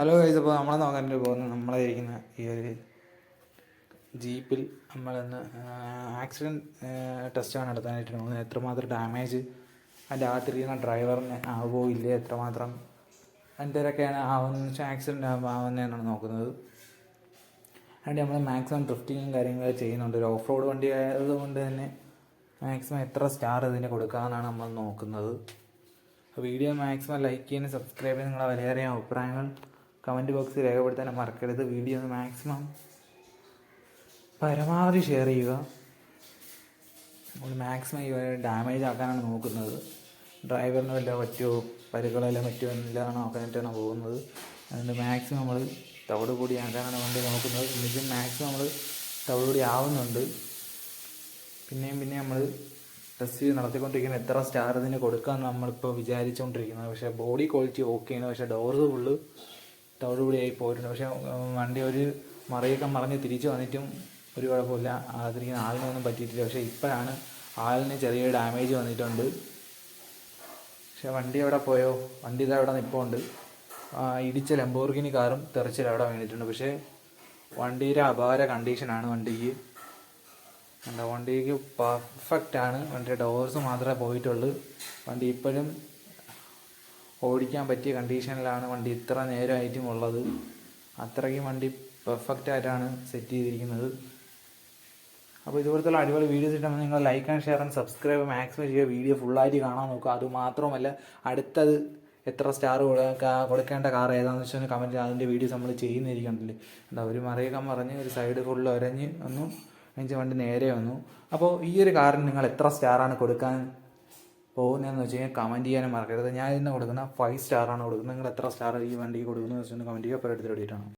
Hello guys അപ്പോൾ നമ്മളെ നോക്കാൻ പോകുന്നത് നമ്മളെ ഇരിക്കുന്ന ഈ ഒരു ജീപ്പിൽ നമ്മളിന്ന് ആക്സിഡന്റ് ടെസ്റ്റാണ് നടത്താനായിട്ട് പോകുന്നത്. എത്രമാത്രം ഡാമേജ് അതിന്റെ അകത്തിരിക്കുന്ന ഡ്രൈവറിന് ആവുമോ ഇല്ലേ എത്രമാത്രം എന്തേലൊക്കെയാണ് ആവുന്നത് വെച്ചാൽ ആക്സിഡന്റ് ആവുമ്പോൾ ആവുന്നതെന്നാണ് നോക്കുന്നത്. അതിന്റെ നമ്മൾ മാക്സിമം ഡ്രിഫ്റ്റിങ്ങും കാര്യങ്ങളൊക്കെ ചെയ്യുന്നുണ്ട്. ഒരു ഓഫ് റോഡ് വണ്ടി ആയതുകൊണ്ട് തന്നെ മാക്സിമം എത്ര സ്റ്റാർ ഇതിന് കൊടുക്കാമെന്നാണ് നമ്മൾ നോക്കുന്നത്. വീഡിയോ മാക്സിമം ലൈക്ക് ചെയ്യാനും സബ്സ്ക്രൈബ് ചെയ്യാൻ നിങ്ങളെ വിലയേറിയ അഭിപ്രായങ്ങൾ കമന്റ് ബോക്സിൽ രേഖപ്പെടുത്താൻ മറക്കരുത്. വീഡിയോ മാക്സിമം പരമാവധി ഷെയർ ചെയ്യുക. നമ്മൾ മാക്സിമം ഇവരെ ഡാമേജ് ആക്കാനാണ് നോക്കുന്നത്. ഡ്രൈവറിന് വല്ല പറ്റുമോ പരുക്കളെല്ലാം പറ്റുമോ എന്നെല്ലാം നോക്കാനായിട്ടാണ് പോകുന്നത്? അതുകൊണ്ട് മാക്സിമം നമ്മൾ തവിട് കൂടി ആക്കാനാണ് വണ്ടി നോക്കുന്നത്. എന്നിട്ടും മാക്സിമം നമ്മൾ തവിട് കൂടി ആവുന്നുണ്ട്. പിന്നെയും പിന്നെ നമ്മൾ ടെസ്റ്റ് നടത്തിക്കൊണ്ടിരിക്കുന്ന എത്ര സ്റ്റാർ ഇതിന് കൊടുക്കാമെന്ന് നമ്മളിപ്പോൾ വിചാരിച്ചുകൊണ്ടിരിക്കുന്നത് പക്ഷേ ബോഡി ക്വാളിറ്റി ഓക്കെയാണ് പക്ഷേ ഡോറ് ഫുള്ള് കൂടിയായി പോയിട്ടുണ്ട് പക്ഷേ വണ്ടി ഒരു മറിയൊക്കെ മറിഞ്ഞ് തിരിച്ചു വന്നിട്ടും ഒരു കുഴപ്പമില്ല. അതിരിക്കുന്ന ആളിനൊന്നും പറ്റിയിട്ടില്ല. പക്ഷേ ഇപ്പോഴാണ് ആളിന് ചെറിയ ഡാമേജ് വന്നിട്ടുണ്ട്. പക്ഷേ വണ്ടി എവിടെ പോയോ? വണ്ടി ഇതാ അവിടെ നിൽപ്പുണ്ട് ഇടിച്ച ലംബോർഗിനി കാറും തെറിച്ചിൽ അവിടെ വീണിട്ടുണ്ട്. പക്ഷേ വണ്ടിയുടെ അപാര കണ്ടീഷനാണ് വണ്ടിക്ക്. എന്താ വണ്ടിക്ക് പെർഫെക്റ്റ് ആണ്. വണ്ടിയുടെ ഡോർസ് മാത്രമേ പോയിട്ടുള്ളൂ. വണ്ടി ഇപ്പോഴും ഓടിക്കാൻ പറ്റിയ കണ്ടീഷനിലാണ് വണ്ടി ഇത്ര നേരമായിട്ടും ഉള്ളത്. അത്രയ്ക്കും വണ്ടി പെർഫെക്റ്റ് ആയിട്ടാണ് സെറ്റ് ചെയ്തിരിക്കുന്നത്. അപ്പോൾ ഇതുപോലത്തുള്ള അടിപൊളി വീഡിയോസ് ഇട്ടാൽ നിങ്ങൾ like and share and subscribe maximum ചെയ്യുക. വീഡിയോ ഫുള്ളായിട്ട് കാണാൻ നോക്കുക. അതുമാത്രമല്ല അടുത്തത് എത്ര സ്റ്റാർ കൊടുക്കേണ്ട കാർ ഏതാണെന്ന് വെച്ചാൽ കമന്റ് അതിന്റെ വീഡിയോസ് നമ്മൾ ചെയ്യുന്നിരിക്കണ്ടല്ലേ എന്താ ഒരു മറിയൊക്കെ പറഞ്ഞ് ഒരു സൈഡ് ഫുള്ള് ഒരഞ്ഞ് വന്നു. അതിന്റെ വണ്ടി നേരെ വന്നു. അപ്പോൾ ഈ ഒരു കാറിന് നിങ്ങൾ എത്ര സ്റ്റാറാണ് കൊടുക്കാൻ പോകുന്നതെന്ന് വെച്ച് കഴിഞ്ഞാൽ കമന്റ് ചെയ്യാനും മറക്കരുത്. ഞാൻ ഇതിന് കൊടുക്കുന്ന ഫൈവ് സ്റ്റാറാണ് കൊടുക്കുന്നത്. നിങ്ങൾ എത്ര സ്റ്റാർ ഈ വണ്ടിക്ക് കൊടുക്കുന്നത് വെച്ചാൽ കമന്റ് ചെയ്യുക അപ്പോൾ എടുത്തിട്ട് വേണ്ടിയിട്ടാണ്